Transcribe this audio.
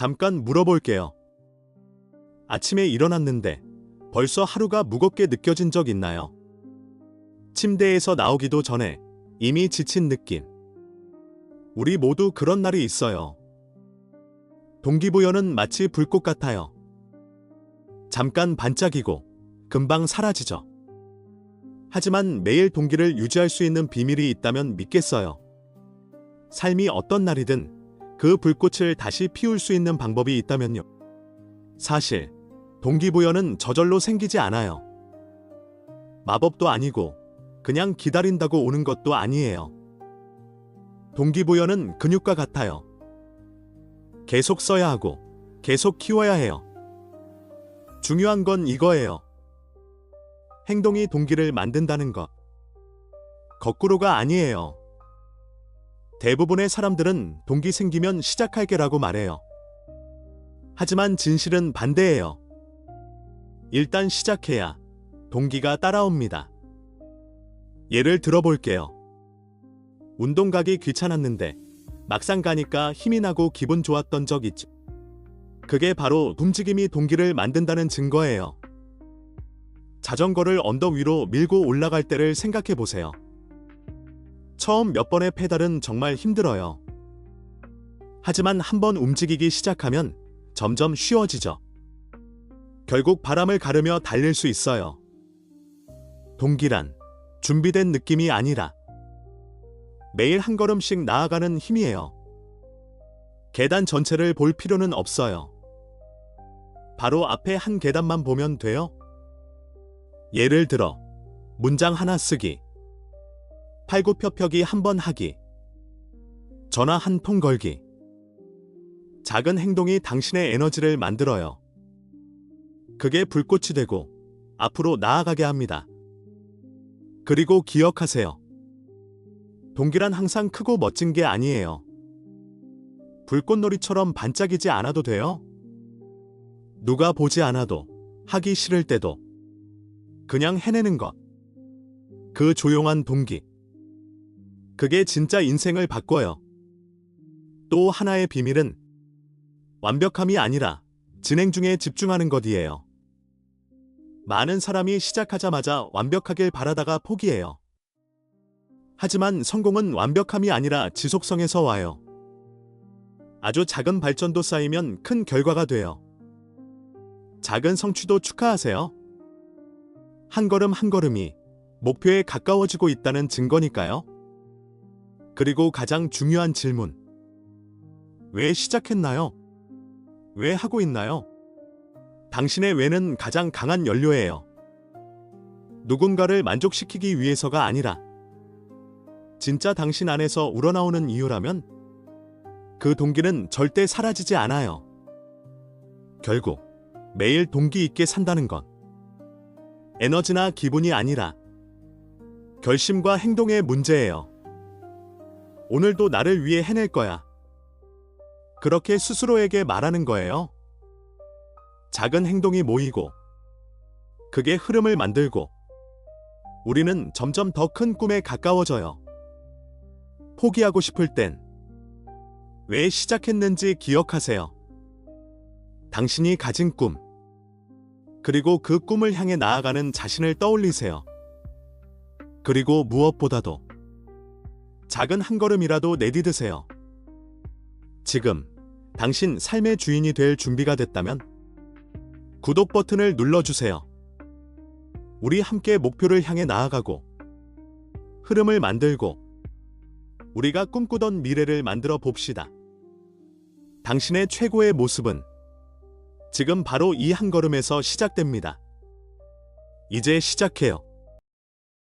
잠깐 물어볼게요. 아침에 일어났는데 벌써 하루가 무겁게 느껴진 적 있나요? 침대에서 나오기도 전에 이미 지친 느낌. 우리 모두 그런 날이 있어요. 동기부여는 마치 불꽃 같아요. 잠깐 반짝이고 금방 사라지죠. 하지만 매일 동기를 유지할 수 있는 비밀이 있다면 믿겠어요. 삶이 어떤 날이든 그 불꽃을 다시 피울 수 있는 방법이 있다면요. 사실, 동기부여는 저절로 생기지 않아요. 마법도 아니고, 그냥 기다린다고 오는 것도 아니에요. 동기부여는 근육과 같아요. 계속 써야 하고, 계속 키워야 해요. 중요한 건 이거예요. 행동이 동기를 만든다는 것. 거꾸로가 아니에요. 대부분의 사람들은 동기 생기면 시작할게라고 말해요. 하지만 진실은 반대예요. 일단 시작해야 동기가 따라옵니다. 예를 들어볼게요. 운동 가기 귀찮았는데 막상 가니까 힘이 나고 기분 좋았던 적 있죠. 그게 바로 움직임이 동기를 만든다는 증거예요. 자전거를 언덕 위로 밀고 올라갈 때를 생각해 보세요. 처음 몇 번의 페달은 정말 힘들어요. 하지만 한번 움직이기 시작하면 점점 쉬워지죠. 결국 바람을 가르며 달릴 수 있어요. 동기란 준비된 느낌이 아니라 매일 한 걸음씩 나아가는 힘이에요. 계단 전체를 볼 필요는 없어요. 바로 앞에 한 계단만 보면 돼요. 예를 들어 문장 하나 쓰기 팔굽혀펴기 한 번 하기 전화 한 통 걸기 작은 행동이 당신의 에너지를 만들어요. 그게 불꽃이 되고 앞으로 나아가게 합니다. 그리고 기억하세요. 동기란 항상 크고 멋진 게 아니에요. 불꽃놀이처럼 반짝이지 않아도 돼요. 누가 보지 않아도 하기 싫을 때도 그냥 해내는 것. 그 조용한 동기. 그게 진짜 인생을 바꿔요. 또 하나의 비밀은 완벽함이 아니라 진행 중에 집중하는 것이에요. 많은 사람이 시작하자마자 완벽하길 바라다가 포기해요. 하지만 성공은 완벽함이 아니라 지속성에서 와요. 아주 작은 발전도 쌓이면 큰 결과가 돼요. 작은 성취도 축하하세요. 한 걸음 한 걸음이 목표에 가까워지고 있다는 증거니까요. 그리고 가장 중요한 질문. 왜 시작했나요? 왜 하고 있나요? 당신의 왜는 가장 강한 연료예요. 누군가를 만족시키기 위해서가 아니라 진짜 당신 안에서 우러나오는 이유라면 그 동기는 절대 사라지지 않아요. 결국 매일 동기 있게 산다는 건 에너지나 기분이 아니라 결심과 행동의 문제예요. 오늘도 나를 위해 해낼 거야. 그렇게 스스로에게 말하는 거예요. 작은 행동이 모이고 그게 흐름을 만들고 우리는 점점 더 큰 꿈에 가까워져요. 포기하고 싶을 땐 왜 시작했는지 기억하세요. 당신이 가진 꿈, 그리고 그 꿈을 향해 나아가는 자신을 떠올리세요. 그리고 무엇보다도 작은 한 걸음이라도 내디드세요. 지금 당신 삶의 주인이 될 준비가 됐다면 구독 버튼을 눌러주세요. 우리 함께 목표를 향해 나아가고 흐름을 만들고 우리가 꿈꾸던 미래를 만들어 봅시다. 당신의 최고의 모습은 지금 바로 이 한 걸음에서 시작됩니다. 이제 시작해요.